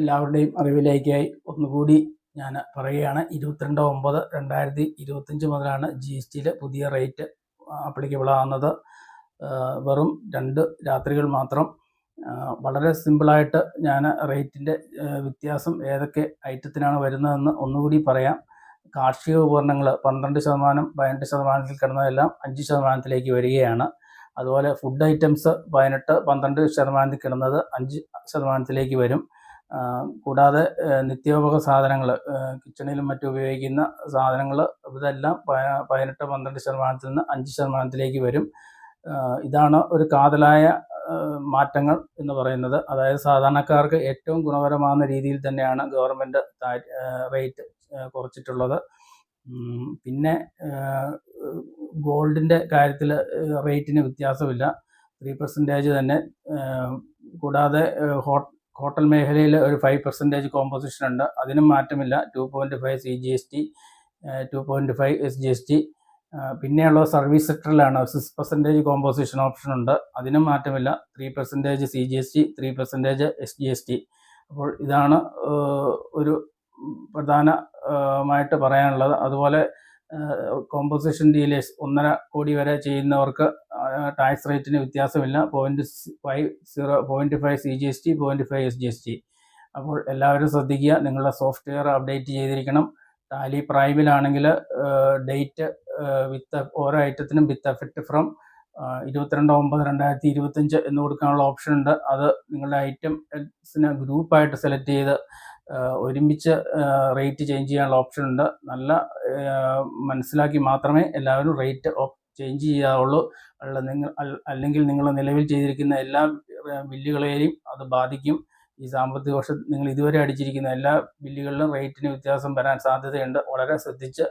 എല്ലാവരുടെയും അറിവിലേക്കായി ഒന്നുകൂടി ഞാൻ പറയുകയാണ്. ഇരുപത്തിരണ്ട് ഒമ്പത് രണ്ടായിരത്തി ഇരുപത്തഞ്ച് മുതലാണ് ജി എസ് ടിയിലെ പുതിയ റേറ്റ് ആപ്ലിക്കബിൾ ആകുന്നത് വെറും രണ്ട് രാത്രികൾ മാത്രം. വളരെ സിമ്പിളായിട്ട് ഞാൻ റേറ്റിന്റെ വ്യത്യാസം ഏതൊക്കെ ഐറ്റത്തിനാണ് വരുന്നതെന്ന് ഒന്നുകൂടി പറയാം. കാർഷിക ഉപകരണങ്ങൾ പന്ത്രണ്ട് ശതമാനം പതിനെട്ട് ശതമാനത്തിൽ കിടന്നതെല്ലാം അഞ്ച് ശതമാനത്തിലേക്ക് വരികയാണ്. അതുപോലെ ഫുഡ് ഐറ്റംസ് പതിനെട്ട് പന്ത്രണ്ട് ശതമാനത്തിൽ കിടന്നത് അഞ്ച് ശതമാനത്തിലേക്ക് വരും. കൂടാതെ നിത്യോപയോഗ സാധനങ്ങൾ കിച്ചണിലും മറ്റും ഉപയോഗിക്കുന്ന സാധനങ്ങൾ ഇതെല്ലാം പതിനെട്ട് പന്ത്രണ്ട് ശതമാനത്തിൽ നിന്ന് അഞ്ച് ശതമാനത്തിലേക്ക് വരും. ഇതാണ് ഒരു കാതലായ മാറ്റങ്ങൾ എന്ന് പറയുന്നത്. അതായത് സാധാരണക്കാർക്ക് ഏറ്റവും ഗുണപരമാകുന്ന രീതിയിൽ തന്നെയാണ് ഗവൺമെന്റ് റേറ്റ് കുറച്ചിട്ടുള്ളത്. പിന്നെ ഗോൾഡിന്റെ കാര്യത്തിൽ റേറ്റിന് വ്യത്യാസമില്ല. ത്രീ പെർസെന്റേജ് തന്നെ കൂടാതെ ഹോ ഹോട്ടൽ മേഖലയിൽ ഒരു ഫൈവ് പെർസെന്റേജ് കോമ്പോസിഷൻ ഉണ്ട്. അതിനും മാറ്റമില്ല. Two point five C G S T two point five S G S T പിന്നെയുള്ള സർവീസ് സെക്ടറിലാണ് സിക്സ് പെർസെന്റേജ് കോമ്പോസിഷൻ ഓപ്ഷൻ ഉണ്ട്. അതിനും മാറ്റമില്ല. Three percentage C G S T three percentage S G S T അപ്പോൾ ഇതാണ് ഒരു പ്രധാനമായിട്ട് പറയാനുള്ളത്. അതുപോലെ കോമ്പോസിഷൻ ഡീലേഴ്സ് ഒന്നര കോടി വരെ ചെയ്യുന്നവർക്ക് ടാക്സ് റേറ്റിന് വ്യത്യാസമില്ല. Point five zero point five C G S T point five S G S T അപ്പോൾ എല്ലാവരും ശ്രദ്ധിക്കുക നിങ്ങളുടെ സോഫ്റ്റ്വെയർ അപ്ഡേറ്റ് ചെയ്തിരിക്കണം. ടാലി പ്രൈമിലാണെങ്കിൽ ഡേറ്റ് വിത്ത് ഓരോ ഐറ്റത്തിനും വിത്ത് എഫക്റ്റ് ഫ്രം ഇരുപത്തിരണ്ട് ഒമ്പത് രണ്ടായിരത്തി ഇരുപത്തഞ്ച് എന്ന് കൊടുക്കാനുള്ള ഓപ്ഷൻ ഉണ്ട്. അത് നിങ്ങളുടെ ഐറ്റംസിനെ ഗ്രൂപ്പായിട്ട് സെലക്ട് ചെയ്ത് ഒരുമിച്ച് റേറ്റ് ചേഞ്ച് ചെയ്യാനുള്ള ഓപ്ഷൻ ഉണ്ട്. നല്ല മനസ്സിലാക്കി മാത്രമേ എല്ലാവരും റേറ്റ് ചേഞ്ച് ചെയ്യാവുള്ളൂ. അല്ല നിങ്ങൾ അല്ലെങ്കിൽ നിങ്ങൾ നിലവിൽ ചെയ്തിരിക്കുന്ന എല്ലാ ബില്ലുകളെയും അത് ബാധിക്കും. ഈ സാമ്പത്തിക വർഷം നിങ്ങൾ ഇതുവരെ അടിച്ചിരിക്കുന്ന എല്ലാ ബില്ലുകളിലും റേറ്റിന് വ്യത്യാസം വരാൻ സാധ്യതയുണ്ട്. വളരെ ശ്രദ്ധിച്ച്